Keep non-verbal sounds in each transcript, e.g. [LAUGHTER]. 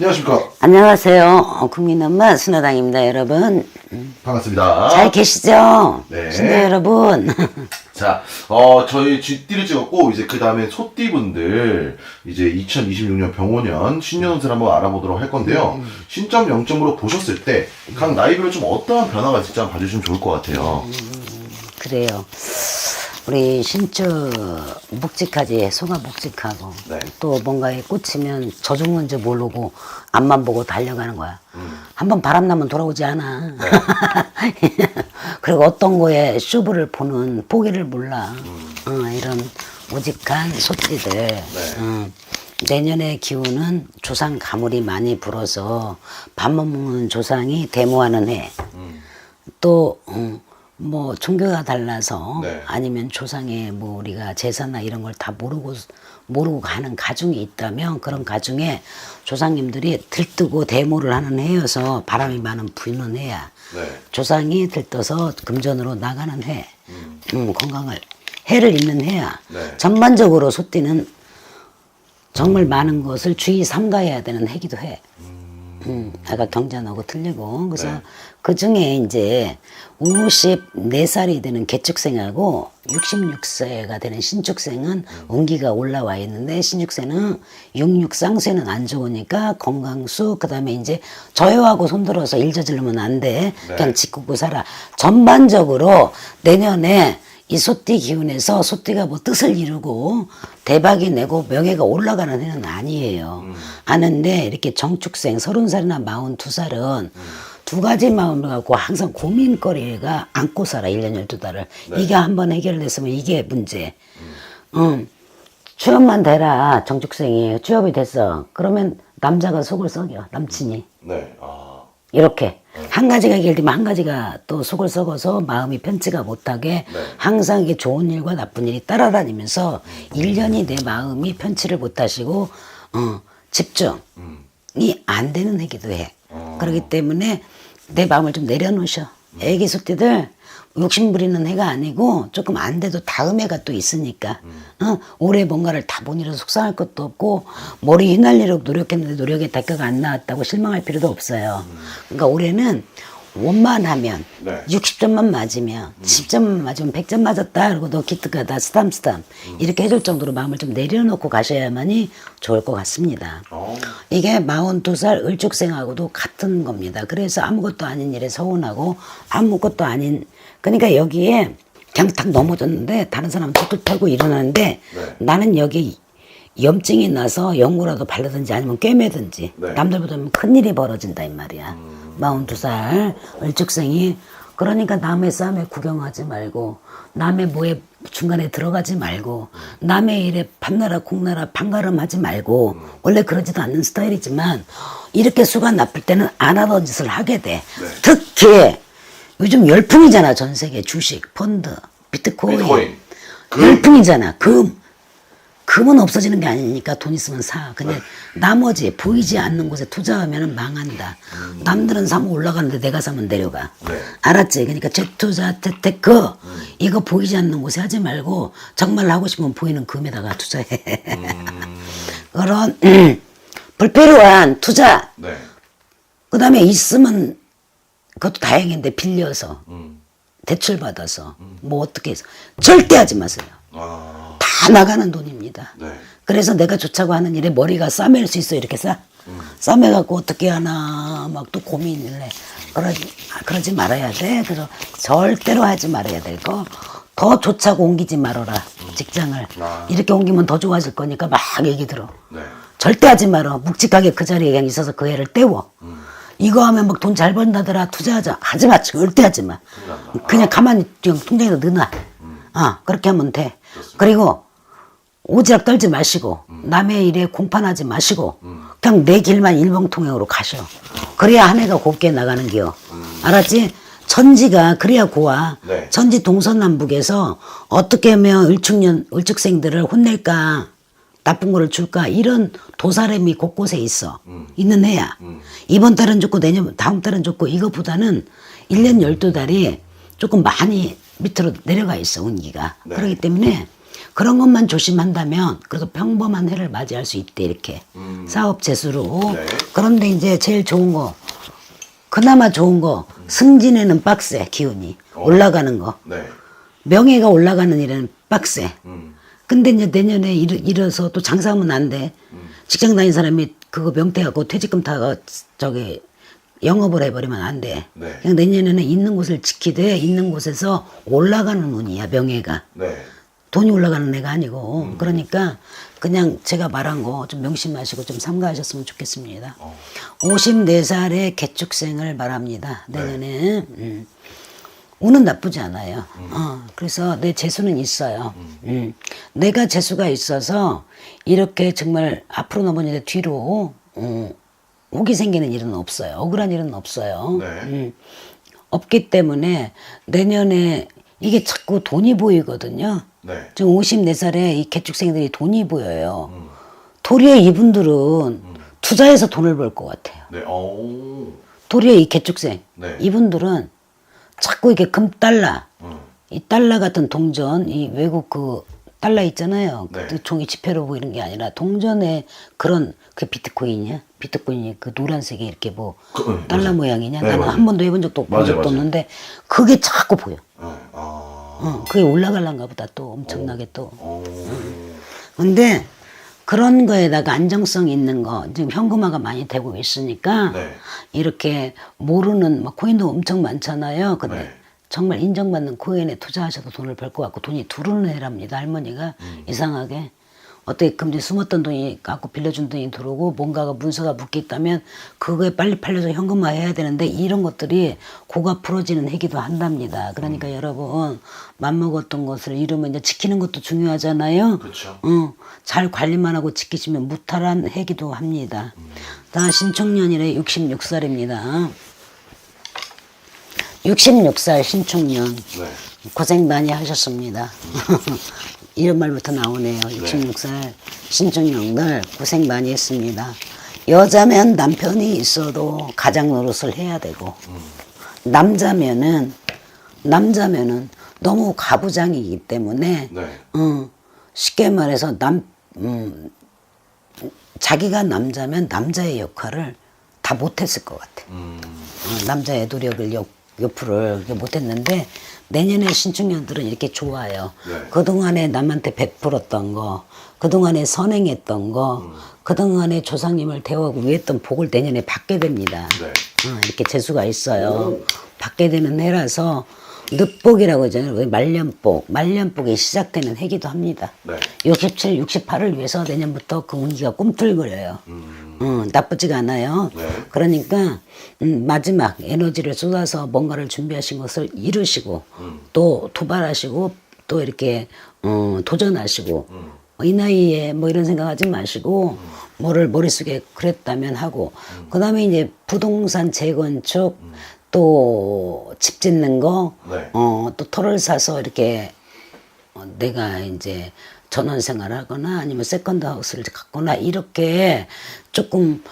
안녕하십니까. 안녕하세요. 어, 국민엄마 순화당입니다, 여러분. 반갑습니다. 잘 계시죠? 네. 신도 여러분. [LAUGHS] 자, 어, 저희 쥐띠를 찍었고, 이제 그 다음에 소띠분들, 이제 2026년 병원년 신년운세를 한번 알아보도록 할 건데요. 음. 신점 0점으로 보셨을 때, 각 나이별로 좀 어떠한 변화가 있을지 한번 봐주시면 좋을 것 같아요. 그래요. 우리 신주 묵직하지, 소가 묵직하고, 네. 또 뭔가에 꽂히면 저 죽는지 모르고 앞만 보고 달려가는 거야. 음. 한번 바람 나면 돌아오지 않아. 네. [LAUGHS] 그리고 어떤 거에 쇼부를 보는 포기를 몰라. 음. 어, 이런 우직한 소띠들. 네. 어, 내년의 기운은 조상 가물이 많이 불어서 밥만 먹는 조상이 데모하는 해. 음. 또, 어, 뭐, 종교가 달라서 네. 아니면 조상의 뭐 우리가 제사나 이런 걸 다 모르고, 모르고 가는 가중이 있다면 그런 가중에 조상님들이 들뜨고 데모를 하는 해여서 바람이 많은 부는 해야. 네. 조상이 들떠서 금전으로 나가는 해. 음, 건강을, 해를 입는 해야. 네. 전반적으로 소띠는 정말 많은 것을 주의 삼가해야 되는 해기도 해. 음, 아까 경전하고 틀리고. 그래서 네. 그 중에 이제 54살이 되는 개축생하고 66세가 되는 신축생은 운기가 올라와 있는데 신축생은 육육상수에는 안 좋으니까 건강수 그다음에 이제 저요하고 손들어서 일 저지르면 안 돼. 네. 그냥 짓궂고 살아. 전반적으로 내년에 이 소띠 기운에서 소띠가 뭐 뜻을 이루고 대박이 내고 명예가 올라가는 해는 아니에요. 아는데 이렇게 정축생 서른 살이나 마흔 두 살은 두 가지 마음을 갖고 항상 고민거리가 안고 살아 일년 열두 달을 이게 한번 해결됐으면 이게 문제. 응. 취업만 되라 정축생이 취업이 됐어. 그러면 남자가 속을 썩여 남친이. 네. 아. 이렇게 한 가지가 해결되면 한 가지가 또 속을 썩어서 마음이 편치가 못하게 네. 항상 이게 좋은 일과 나쁜 일이 따라다니면서 일년이 내 마음이 편치를 못하시고 어, 집중이 안 되는 해기도 해. 그렇기 때문에 내 마음을 좀 내려놓으셔. 애기 소띠들 욕심 부리는 해가 아니고 조금 안 돼도 다음 해가 또 있으니까 어? 올해 뭔가를 다 본이라 속상할 것도 없고 머리 휘날리려고 노력했는데 노력의 대가가 안 나왔다고 실망할 필요도 없어요. 그러니까 올해는 원만 하면 네. 60점만 맞으면 10점만 맞으면 100점 맞았다 그러고 너 기특하다 스담스담 이렇게 해줄 정도로 마음을 좀 내려놓고 가셔야만이 좋을 것 같습니다. 어. 이게 42살 을축생하고도 같은 겁니다. 그래서 아무것도 아닌 일에 서운하고 아무것도 아닌 그러니까 여기에 그냥 탁 넘어졌는데 다른 사람은 툭툭 털고 일어나는데 네. 나는 여기 염증이 나서 연고라도 바르든지 아니면 꿰매든지 네. 남들보다 큰일이 벌어진다 이 말이야. 음. 42살 을축생이 그러니까 남의 싸움에 구경하지 말고 남의 뭐에 중간에 들어가지 말고 남의 일에 밤나라 콩나라 판가름하지 말고 원래 그러지도 않는 스타일이지만 이렇게 수가 나쁠 때는 안 하던 짓을 하게 돼. 특히 요즘 열풍이잖아 전 세계 주식, 펀드, 비트코인, 비트코인, 금. 열풍이잖아 금. 금은 없어지는 게 아니니까 돈 있으면 사. 근데 나머지 보이지 않는 곳에 투자하면 망한다. 남들은 사면 올라가는데 내가 사면 내려가. 네. 알았지? 그러니까 재투자, 재테크 이거 보이지 않는 곳에 하지 말고 정말 하고 싶으면 보이는 금에다가 투자해. [LAUGHS] 그런 음, 불필요한 투자. 네. 그다음에 있으면 그것도 다행인데 빌려서 음. 대출 받아서 뭐 어떻게 해서 절대 하지 마세요. 아. 다 나가는 돈입니다. 네. 그래서 내가 좋자고 하는 일에 머리가 싸맬 수 있어 이렇게 싸. 싸매갖고 어떻게 하나 막 또 고민을 해. 그러지, 아, 그러지 말아야 돼. 그래서 절대로 하지 말아야 될 거. 더 좋자고 옮기지 말아라. 직장을. 아. 이렇게 옮기면 더 좋아질 거니까 막 얘기 들어. 네. 절대 하지 말아. 묵직하게 그 자리에 그냥 있어서 그 애를 때워. 이거 하면 막 돈 잘 번다더라. 투자하자. 하지 마. 절대 하지 마. 그냥 가만히 그냥 통장에다 넣어놔. 아, 그렇게 하면 돼. 그리고 오지랖 떨지 마시고 남의 일에 공판하지 마시고 그냥 내 길만 일방통행으로 가셔. 그래야 한 해가 곱게 나가는 기요. 알았지? 천지가 그래야 고와. 네. 천지 동서남북에서 어떻게 하면 을축년 을축생들을 혼낼까 나쁜 거를 줄까 이런 도사람이 곳곳에 있어 있는 해야 이번 달은 좋고 내년 다음 달은 좋고 이것보다는 1년 12달이 조금 많이 밑으로 내려가 있어 운기가 네. 그렇기 때문에 그런 것만 조심한다면 그래도 평범한 해를 맞이할 수 있대 이렇게 음. 사업 재수로 네. 그런데 이제 제일 좋은 거 그나마 좋은 거 승진에는 빡세 기운이 어. 올라가는 거 네. 명예가 올라가는 일은 빡세 음. 근데 이제 내년에 일, 일어서 또 장사하면 안 돼. 직장 다닌 사람이 그거 명퇴하고 퇴직금 타가 저기 영업을 해버리면 안 돼. 네. 그냥 내년에는 있는 곳을 지키되 있는 곳에서 올라가는 운이야 명예가. 네. 돈이 올라가는 애가 아니고 그러니까 그냥 제가 말한 거 좀 명심하시고 좀 삼가하셨으면 좋겠습니다. 54살의 개축생을 말합니다. 내년에 음. 운은 나쁘지 않아요. 어, 그래서 내 재수는 있어요. 음. 내가 재수가 있어서 이렇게 정말 앞으로 넘어지는데 뒤로 어, 옥이 생기는 일은 없어요. 억울한 일은 없어요. 네. 음. 없기 때문에 내년에 이게 자꾸 돈이 보이거든요. 네. 지금 54살에 이 개축생들이 돈이 보여요. 도리어 이분들은 투자해서 돈을 벌 것 같아요. 네. 오. 도리어 이 개축생 네. 이분들은 자꾸 이렇게 금 달러 음. 이 달러 같은 동전 이 외국 그 달러 있잖아요. 네. 그 종이 지폐로 보이는 게 아니라 동전에 그런 그 비트코인이야. 비트코인이 그 노란색이 이렇게 뭐 그, 네, 달러 맞아요. 모양이냐. 네, 나는 맞아요. 한 번도 해본 적도 없고 적도. 없는데 그게 자꾸 보여. 네. 아. 어, 그게 올라갈란가 보다 또 엄청나게 또. 오. 근데 그런 거에다가 안정성 있는 거 지금 현금화가 많이 되고 있으니까 네. 이렇게 모르는 막 코인도 엄청 많잖아요. 근데 네. 정말 인정받는 코인에 투자하셔도 돈을 벌 것 같고 돈이 두르는 애랍니다. 할머니가 음. 이상하게 어떻게 금지 숨었던 돈이 갖고 빌려준 돈이 들어오고 뭔가가 문서가 묶여 있다면 그거에 빨리 팔려서 현금화 해야 되는데 이런 것들이 고가 풀어지는 해기도 한답니다. 그러니까 음. 여러분 맘먹었던 것을 이루면 이제 지키는 것도 중요하잖아요. 그렇죠. 어, 잘 관리만 하고 지키시면 무탈한 해기도 합니다. 다 신축년이래 66살입니다. 66살 신축년 네. 고생 많이 하셨습니다. 이런 말부터 나오네요. 66살 신축년들 고생 많이 했습니다. 여자면 남편이 있어도 가장 노릇을 해야 되고 남자면은 남자면은 너무 가부장이기 때문에 네. 어, 쉽게 말해서 남, 음, 자기가 남자면 남자의 역할을 다 못했을 것 같아. 음. 어, 남자의 노력을 옆, 이렇게 못했는데 내년에 신축년들은 이렇게 좋아요. 네. 그동안에 남한테 베풀었던 거, 그동안에 선행했던 거, 그동안에 조상님을 대하고 위했던 복을 내년에 받게 됩니다. 네. 어, 이렇게 재수가 있어요. 받게 되는 해라서 늦복이라고 하잖아요. 왜 말년복, 말년복이 시작되는 해기도 합니다. 네. 67, 68을 위해서 내년부터 그 운기가 꿈틀거려요. 어, 나쁘지가 않아요. 네. 그러니까 음, 마지막 에너지를 쏟아서 뭔가를 준비하신 것을 이루시고 또 도발하시고 또 이렇게 어, 도전하시고 어, 이 나이에 뭐 이런 생각하지 마시고 뭐를 머릿속에 그랬다면 하고 그다음에 이제 부동산 재건축 또 집 짓는 거, 네. 어, 또 터를 사서 이렇게 어, 내가 이제 전원 생활하거나 아니면 세컨드 하우스를 갖거나 이렇게 조금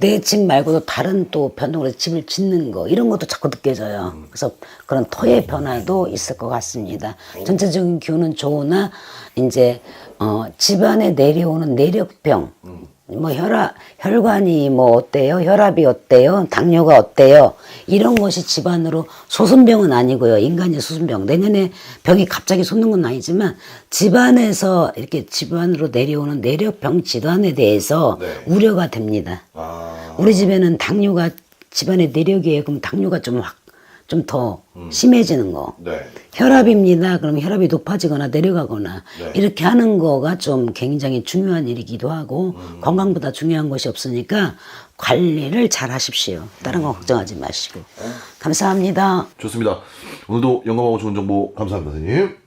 내 집 말고도 다른 또 변동으로 집을 짓는 거 이런 것도 자꾸 느껴져요. 그래서 그런 터의 변화도 있을 것 같습니다. 전체적인 기운은 좋으나 이제 어, 집안에 내려오는 내력병 뭐 혈압 혈관이 뭐 어때요? 혈압이 어때요? 당뇨가 어때요? 이런 것이 집안으로 소순병은 아니고요. 인간의 소순병. 내년에 병이 갑자기 솟는 건 아니지만 집안에서 이렇게 집안으로 내려오는 내력병 질환에 대해서 네. 우려가 됩니다. 아. 우리 집에는 당뇨가 집안에 내력이에요. 그럼 당뇨가 좀 확 좀 더 심해지는 거. 네. 혈압입니다. 그럼 혈압이 높아지거나 내려가거나 네. 이렇게 하는 거가 좀 굉장히 중요한 일이기도 하고 건강보다 중요한 것이 없으니까 관리를 잘 하십시오. 다른 거 걱정하지 마시고. 감사합니다. 좋습니다. 오늘도 영감하고 좋은 정보 감사합니다, 선생님.